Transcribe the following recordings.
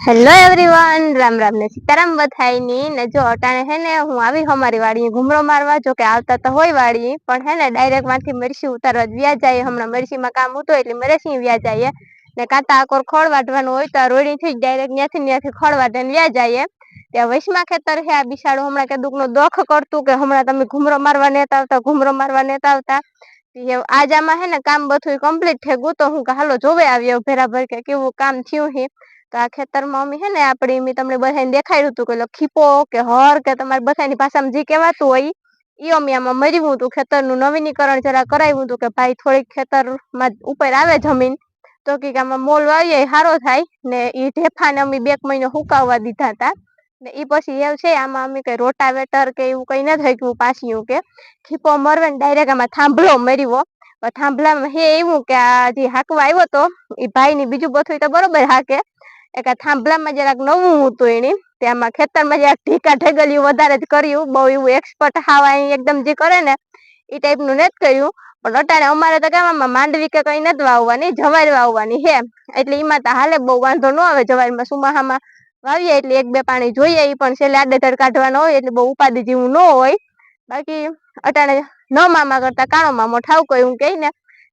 Hello everyone Ram Ram ને સીતારામ બધાઈની ને જો અટાણે હે ને, હું આવી અમારી વાડી ઘૂમરો મારવા, જો કે આવતા તો હોય વાડી પણ હે ને ડાયરેક્ટમાંથી મરસી ઉતારવા વ્યા જાય. હમણાં મરસીમાં કામ હતું એટલે મરસી વ્યા જાય. ને કાતા આકોર ખોળ વાટવાનું હોય તો રોડી થી ડાયરેક્ટ ન્યાથી ન્યાથી ખોળ વાટીને વ્યા જાય. ત્યાં વૈશમાં ખેતર છે, આ બિસાડું હમણાં કે દુઃખ નો દોખ કરતું કે હમણાં તમે ઘૂમરો મારવા નેતા આવતા ઘૂમરો મારવા નેતા આવતા. આજ આમાં હે ને કામ બધું કમ્પ્લીટ થઈ ગયું તો હું હાલો જોવે આવ્યો ભેરાભર કે કેવું કામ થયું હે તો આ ખેતરમાં અમે હે ને આપડી મેં તમને બધાને દેખાડ્યું હતું કે ખીપો કે હર કે તમારી બધાની ભાષામાં જે કહેવાતું હોય એ અમે આમાં મર્યું હતું. ખેતરનું નવીનીકરણ જરા કરાવ્યું હતું કે ભાઈ થોડીક ખેતરમાં ઉપર આવે જમીન. તો કે આમાં મોલ વાવીએ સારો થાય. ને એ ઢેફાને અમે બે મહિનો હુકાવવા દીધા હતા. ને એ પછી એવું છે, આમાં અમે કઈ રોટાવેટર કે એવું કઈ નથી થયું પાછું કે ખીપો મરવે ને ડાયરેક્ટ આમાં થાંભલો મર્યો. થાંભલામાં હે એવું કે આ જે હાકવા આવ્યો તો એ ભાઈ ની બીજું બધું તો બરોબર હાકે. એક થાંભલામાં જરાક નવું હતું એની તેમાં ખેતરમાં જરાક ઢીકા ઢેગલિયું વધારે જ કર્યું. બહુ એવું એક્સપર્ટ હાવા એકદમ જે કરે ને, એ ટાઈપનું નથી કર્યું. પણ અટાણે અમારે તો કેવામાં માંડવી કે કંઈ નથી વાવવાની જવાર વાવવાની હે એટલે એમાં તો હાલે બહુ વાંધો ન આવે જવારમાં સુમાહામાં વાવીએ એટલે એક બે પાણી જોઈએ એ પણ છેલ્લે આડેધડ કાઢવાનો હોય એટલે બહુ ઉપાધિ જેવું ન હોય. બાકી અટાણે ન મામા કરતા કાણો મામો ઠાવ કહ્યું કઈ ને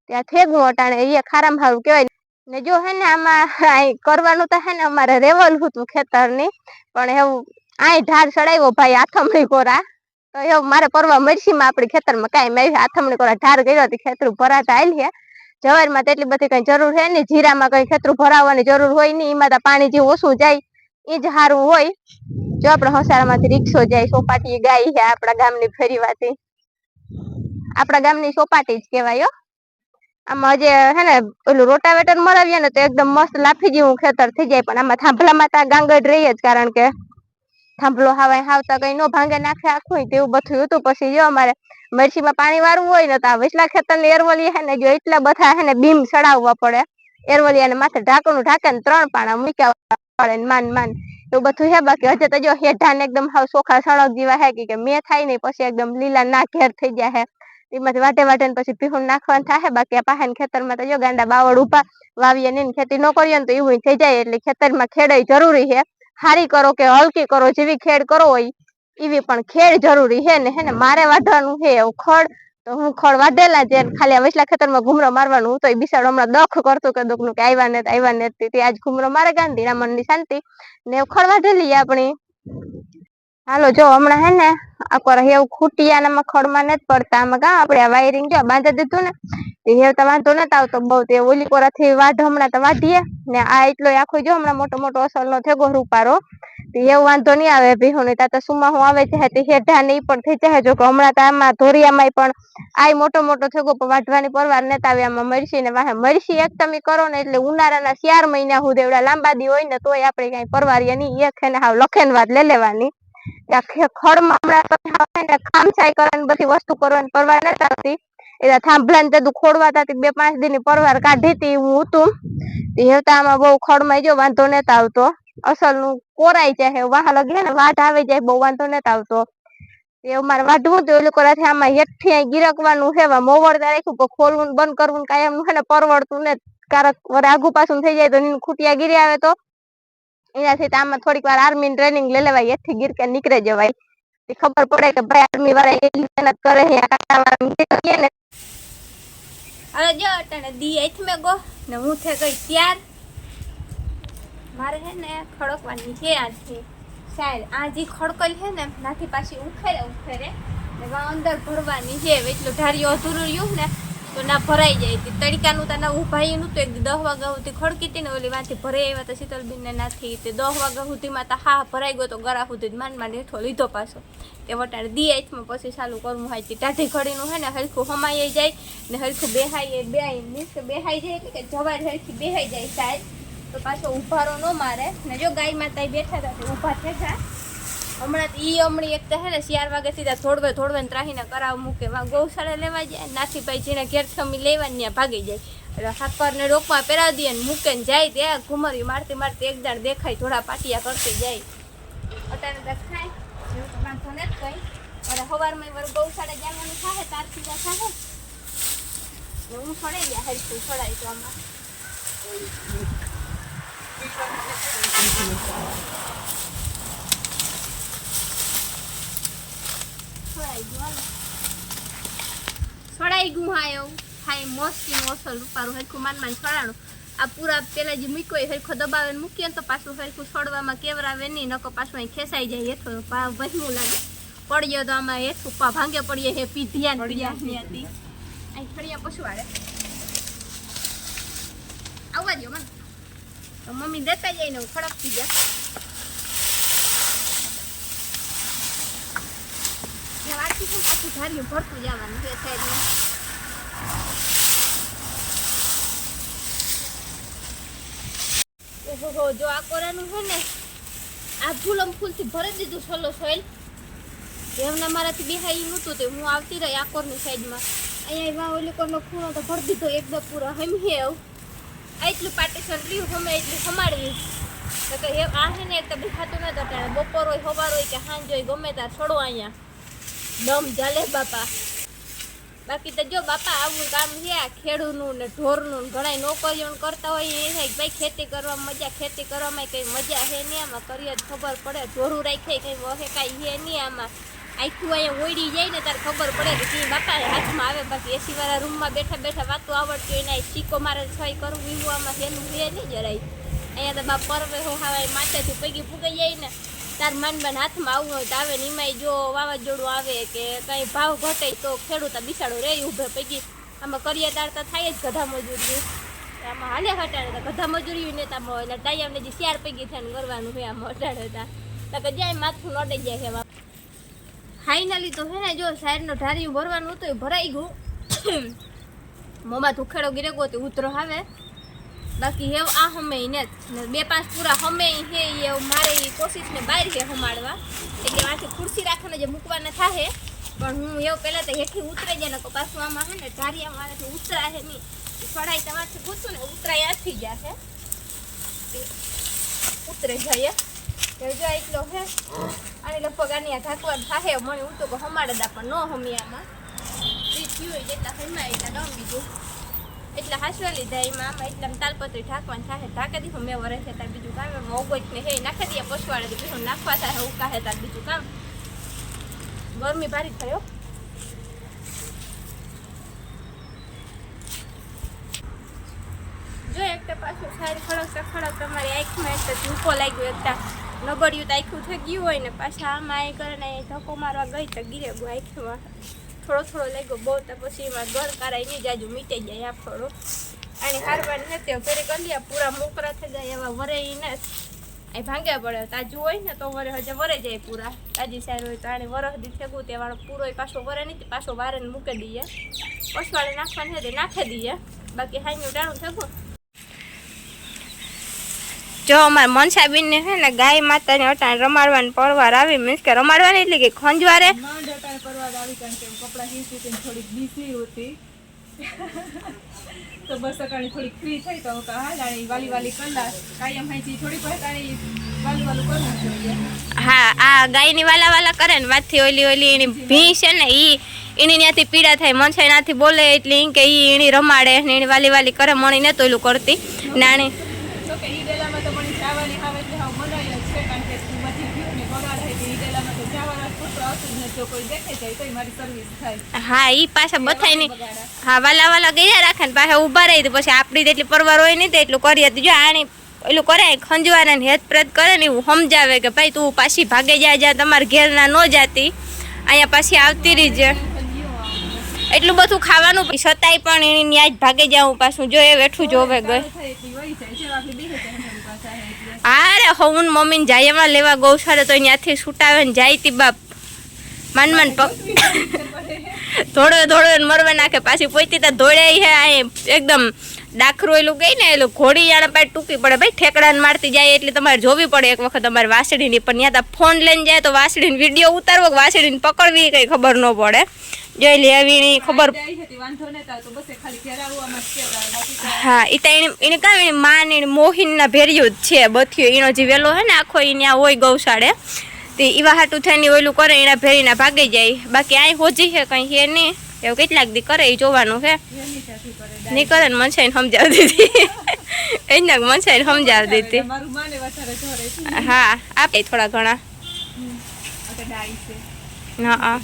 ત્યાં થેગું અટાણે, એ ખારામ સારું કહેવાય. ને જો હે ને આમાં કરવાનું તો હે ને અમારે રેવલ હતું ખેતરની, પણ એવું આય ઢાર ચડાવ્યો ભાઈ આથમણી કોરા. તો એવું મારે પરવા મરસીમાં આપણી ખેતરમાં કાંઈ મેં આથમણી કોરા ઢાર કર્યો હતી, ખેતરું ભરાતા આવેલ છે જવારમાં તેટલી બધી કઈ જરૂર છે ને જીરામાં કઈ ખેતરું ભરાવવાની જરૂર હોય નહીં એમાં તો પાણી જે ઓછું જાય એ જ સારું હોય. જો આપણે હસારામાંથી રિક્ષો જાય, સોપાટી ગાય છે આપણા ગામની ફેરીવાથી આપણા ગામની સોપાટી જ કહેવાય આમાં જે હે ને ઓલું રોટાવેટર મરાવીએ ને તો એકદમ મસ્ત લાફી જેવું ખેતર થઈ જાય, પણ આમાં થાંભલામાં તો ગાંગડ રહી જ કારણ કે થાંભલો હાવા હાવતા કઈ નો ભાંગે નાખે આખું તેવું બધું હતું. પછી જો અમારે મરસીમાં પાણી વાળવું હોય ને તો આ વેચલા ખેતરની એરવલી હે ને જો એટલા બધા હે ને બીમ ચડાવવા પડે. એરવલિયા માથે ઢાંકણું ઢાંકે ને ત્રણ પાણા મૂક્યા પડે માન માન એવું બધું હે બાકી હજે તો જો હેઠા ને એકદમ હાવ સોખા સળગ જેવા હે કે મેં થાય નહીં, પછી એકદમ લીલા ના ઘેર થઈ ગયા હે. એમાંથી વાટે વાટે પછી પીહું નાખવાનું થાય બાકી આ પાહે ખેતરમાં તો જો ગાંડા બાવળ ઊભા વાવીએ ને ખેતી ન કરીએ ને તો એવું થઈ જાય. એટલે ખેતરમાં ખેડાઈ જરૂરી છે હારી કરો કે હલકી કરો, જેવી ખેડ કરો હોય એવી પણ ખેડ જરૂરી છે ને, હે ને? મારે વાઢવાનું છે એવું ખડ, તો હું ખડ વાઢેલા છે ખાલી વેચલા ખેતરમાં ઘૂમરો મારવાનું તો એ બિસાડ હમણાં દખ કરતું કે દુઃખ કે આવ્યા ને આવ્યા ને તે આજ ઘૂમરો મારે ગાંધી ની શાંતિ ને ખડ વાઢેલી આપણી. હાલો, જો હમણાં હે ને આકોર એવું ખૂટિયા ને ખડમાં નથી પડતા. આમાં કા આપણે વાયરિંગ જો બાંધી દીધું ને, એ તો વાંધો નથી આવતો બહુ. તે ઓલી કોરાથી વાઢ હમણાં તો વાઢીએ ને આ એટલો આખો જો હમણાં મોટો મોટો અસલ નો થેગો રૂપારો એવો વાંધો નહીં આવે ભીહું ને તા તો સુમા હું આવે છે, તે હેઠા ને પણ થઈ જાય. જો કે હમણાં તો આમાં ધોરિયામાં પણ આ મોટો મોટો થેગો વાઢવાની પરવાર નતા આવે. આમાં મરસી ને વાહે મરસી એક તમે કરો ને એટલે ઉનાળાના ચાર મહિના સુધી એવડા લાંબા દી હોય ને તોય આપણે કઈ પરવારીએ નહીં. એક એને હાવ લખેન વાત લઈ લેવાની. ખડમાં હમણાં ખામછાઈ કરવાની બધી વસ્તુ કરવાની પરવા નતા હતી એટલે થાંભલા ને બધું ખોડવા હતા બે પાંચ દિન પરવાર કાઢી હતી હું હતું. હેવતામાં બહુ ખડમાં જો વાંધો નતા આવતો. અસલનું કોરાઈ જાય, વાહ લગે ને વાટ આવી જાય, બહુ વાંધો નતા આવતો. એવું મારે વાઢવું તો એ લોકો આમાં હેઠથી ગીરકવાનું છે મોવડતા રાખ્યું ખોલવું બંધ કરવું કાયમ ને પરવડતું ને કારક વરે આગુ પાછું થઈ જાય તો ખૂટિયા ગીરી આવે તો એનાથી આમાં થોડીક વાર આર્મી ટ્રેનિંગ લઈ લેવાય, એથી ગીર કે નીકળે જવાય. ખબર પડે કે ભાઈ આર્મી વાળા એટલી મહેનત કરે છે ને. હવે જો અટાણે દી મે ગો, ને હું થે ગઈ ત્યાર. મારે હે ને ખડકવાની છે આજથી સાહેબ, આ જે ખડકલ છે ને, નાથી પાછી ઉખેરે ઉખેરે. ને અંદર ભરવાની છે. એટલું ધાર્યું અધૂરું રહ્યું ને તો ના ભરાઈ જાય. હતી તડકાનું તો ના ઉભાઈનું તો એક દસ વાગ્યા સુધી ખડકી હતી ને ઓલી વાંથી ભરાઈ આવ્યા તો શીતલબીન ને નાથી તે દસ વાગ્યા સુધીમાં તો હા ભરાઈ ગયો તો ગરા સુધી માંડ માંડ હેઠો લીધો પાછો. તે વટાડે દી આઈથમાં પછી ચાલુ કરવું હોય તે ટાઢી ઘડીનું હે ને હરખું હમાઈ જાય ને હરખું બેહાઈ બેહાઈ મીન્સ કે બેહાઈ જાય એટલે કે જવાર હરખી બેહાઈ જાય સાહેબ. તો પાછો ઉભારો ન મારે. ને જો ગાય માતા બેઠા હતા ઊભા થયા હમણાં ઈ હમણી એક તો હે ને ચાર વાગે સીધા થોડવે થોડવે ત્રાહીને કરાવ મૂકે. વા ગૌશાળા લેવા જાય, નાથી ભાઈ જેને ઘેર થમી લેવાની ત્યાં ભાગી જાય. એટલે હાકર ને રોકમાં પહેરાવી દે ને મૂકે ને જાય ત્યાં ઘુમરી મારતી મારતી એક દાડ દેખાય થોડા પાટિયા કરતી જાય. અટાણે તો ખાય, જેવું તો વાંધો નથી કઈ. અને સવારમાં વર ગૌશાળા જવાનું થાય તાર સીધા થાય હું છોડાઈ ગયા હરખું છોડાય તો આમાં. સડાઈ ગયું હા એવું ખાઈ મસ્તી મોસલ રૂપારું હરખું માન માન સડાણું આ પૂરા પેલા જે મૂક્યો એ હરખો દબાવે મૂકીએ ને તો પાછું હરખું સડવામાં કેવરાવે નહીં નકો પાછું અહીં ખેસાઈ જાય હેઠો પા વહેમું લાગે પડ્યો તો આમાં હેઠું પા ભાંગે પડીએ હે પીધ્યા ને હતી અહીં ફળિયા પશુ આડે આવવા દો મને તો મમ્મી દેતા જાય ને હું ખડકતી જ્યાં વાંચી છે ને ધાર્યું ભરતું જવાનું બે સાઈડમાં ઓહો જો આ કોરાનું છે ને, આ ફૂલમ ફૂલથી ભરી દીધું સોલો સોઈલ. એમને મારાથી બિહાઈ નહોતું તે હું આવતી રહી આકોરની સાઈડમાં. અહીંયા એમાં ઓલી કોરનો ખૂણો તો ભરી દીધો એકદમ પૂરો, હમી આવું. એટલું પાર્ટીશન રહ્યું, હમે એટલું સમાડવી તો કે આ છે ને એક તો બિહાતું ન અટાણે બપોર હોય સવાર હોય કે સાંજ હોય ગમે ત્યાં છોડો અહીંયા. દમ ચાલે બાપા. બાકી તો જો બાપા, આવું કામ છે ખેડૂનું ને ઢોરનું ને ઘણા નોકરીઓ કરતા હોય એ થાય કે ભાઈ ખેતી કરવામાં મજા, ખેતી કરવામાં કંઈ મજા છે નહીં આમાં? કરીએ જ ખબર પડે. ઢોરું રાખે કંઈ વહે કાંઈ છે નહીં આમાં. આખું અહીંયા ઓળી જાય ને તારે ખબર પડે કે બાપા હાથમાં આવે. બાકી એસી વાળા રૂમમાં બેઠા બેઠા વાતો આવડતી હોય ને ચીકો મારે છઈ કરવું એવું આમાં સહેલું છે નહીં જરાય. અહીંયા તો બાપ પરવે હાવાય, માથેથી પૈકી ફૂગાઈ જાય ને. તાર માન માન હાથમાં આવવું હોય તો આવે ને એમાંય જો વાવાઝોડું આવે કે કંઈ ભાવ ઘટે તો ખેડૂત બિસાડો રે ઊભે પૈકી. આમાં કરીએ તાર તો થાય જ ગધા મજૂરી આમાં હાલે હટાડે તો ગધા મજૂરી નેતામાં એટલે ડાયામને જે ચાર પૈકી થઈને કરવાનું હોય આમાં હટાડે તા. તો જાય માથું નોટે જાય છે ફાઇનલી તો હે ને જો સાઈડનો ઢારિયું ભરવાનું હતું એ ભરાઈ ગયું. મોમાં ધુખેડો ગીરે ગયો ઉતરો આવે. બાકી હેવ આ હમે ને બે પાંચ પૂરા હમે હે એવું મારે કોશિશ ને બહાર છે હમાડવા. એટલે આથી ખુરશી રાખીને જે મૂકવાના થાહે. પણ હું એવું પહેલાં તો હેઠી ઉતરાઈ જાય ને પાછું આમાં હે ને ધારિયા મારાથી ઉતરા હે નહીં. ફળાઈ તમારથી પૂછું ને, ઉતરાય આથી ગયા છે ઉતરે જાય તો જો એટલો હે. અને લગભગ આની આ ઢાંકવાનું થાહે, મને હું તો હમાડે દા પણ ન હમિયામાં એ થયું જેટલા હમાય એટલા ગમ બીજું એટલે હાસવા લીધા એમાં, આમાં એટલે તાલપત્રી ઢાંકવાનું થાય ઢાંકી દીધું મેં વરે હતા બીજું કામ, એમાં ઓગોચ ને હે નાખી દઈએ પછવાડે તો બીજું નાખવા થાય ઉકાહે તાર બીજું કામ? ગરમી ભારી થયો જો એક પાછું સારી ખડક ખડક તમારી આંખમાં એક તો ધૂકો લાગ્યો એકતા નબળ્યું તો આખું થઈ ગયું હોય ને, પાછા આમાં એ કરીને ધક્કો મારવા ગઈ તો ગીરે આંખમાં. થોડો થોડો લાગ્યો બહુ, તો પછી એમાં ગળ નહીં જાજુ મીટાઈ જાય આ થોડો અને હારવાની નથી ફેરી કરી લ્યા પૂરા મોકરા થઈ જાય, એવા વરે ને એ ભાંગ્યા પડે તાજુ હોય ને તો વરે, હજે વરે જાય પૂરા. તાજી સાઈડ હોય તો આને વરસ દી થેગું તે વાળો પૂરો પાછો વરે નહીં, પાછો વારે મૂકી દઈએ. પસવાળે નાખવાનું છે તે નાખી દઈએ. બાકી હાઈનું ટાણું થેગું જો અમારે મનસાબીન ને છે ને ગાય માતાને અટાણ રમાડવાની પરવાર આવી મીન્સ કે રમાડવાની એટલે કે ખંજવારે. હું કપડાં હીચી હતી ને થોડીક બીસી હતી. તો બસ સકાળે થોડીક ફ્રી થઈ તો હાલ વાલી વાલી કલાક કાયમ હાઈથી થોડીક વાર વાલું વાલું કરવું જોઈએ. હા આ ગાયની વાલા વાલા કરે ને વાતથી ઓલી ઓલી એની ભી છે ને એ એની ત્યાંથી પીડા થાય મનસાઈ નાથી બોલે એટલે કે ઈ એની રમાડે ને એની વાલી વાલી કરે મણી ને તો ઓલું કરતી. નાની તો કે ઈ ડેલામાં તો મને ચાવાની આવે એટલે હાવ મનાય જ છે કારણ કે બધી ગયું ને બગાડ થાય તો ઈ ડેલામાં તો ચાવાના પુત્ર હતું જ નથી જો કોઈ દેખે જાય તોય મારી સર્વિસ થાય હા ઈ પાછા બથાય નહીં હા વાલા વાલા ગયા રાખે ને પાછા ઊભા રહી તો પછી આપણી જેટલી પરવાર હોય નહીં તો એટલું કરીએ. તો જો આણી એટલું કરે ખંજવાના ને હેત પ્રત કરે ને એવું સમજાવે કે ભાઈ તું પાછી ભાગે જાય જા તમારા ઘેરના ન જાતી. અહીંયા પાછી આવતી રહી છે. એટલું બધું ખાવાનું છતાંય પણ એની ન્યાજ ભાગે જાઉં પાછું જો એ વેઠું જોવે ગઈ. હા અરે હું મમ્મીને જાય એમાં લેવા ગૌશાળે તો ત્યાંથી છૂટાવે ને જાય તી બાપ. માન મન પગ. ધોળો ને મરવા નાખે પાછી પોતી તો ધોળાઈ હે આ એકદમ ડાખરું એલું ગઈ ને એલું ઘોડી જાણે પાછી ટૂંકી પડે ભાઈ ઠેકડાને મારતી જાય એટલે તમારે જોવી પડે એક વખત તમારે વાસળીની પણ ત્યાં તો ફોન લઈને જાય તો વાસળીને વીડિયો ઉતારવો કે વાસળીને પકડવી કંઈ ખબર ન પડે. જોઈ લે આવી ખબર હા એ તો એને એને કામ એની માં ને મોહિનના ભેર્યું જ છે બથિયો એનો જે વેલો હે ને આખો એ ત્યાં હોય ગૌશાળે. તે એવા હાટું થઈને ઓલું કરે એના ભેરીના ભાગી જાય. બાકી અહીં હોજી છે કંઈ હે નહીં. એવું કેટલાક દી કરે એ જોવાનું છે. નહીં કરે ને મનસાઈને સમજાવી દીધી. એના મનસાઈને સમજાવી દીધી. હા આપે થોડા ઘણા. હા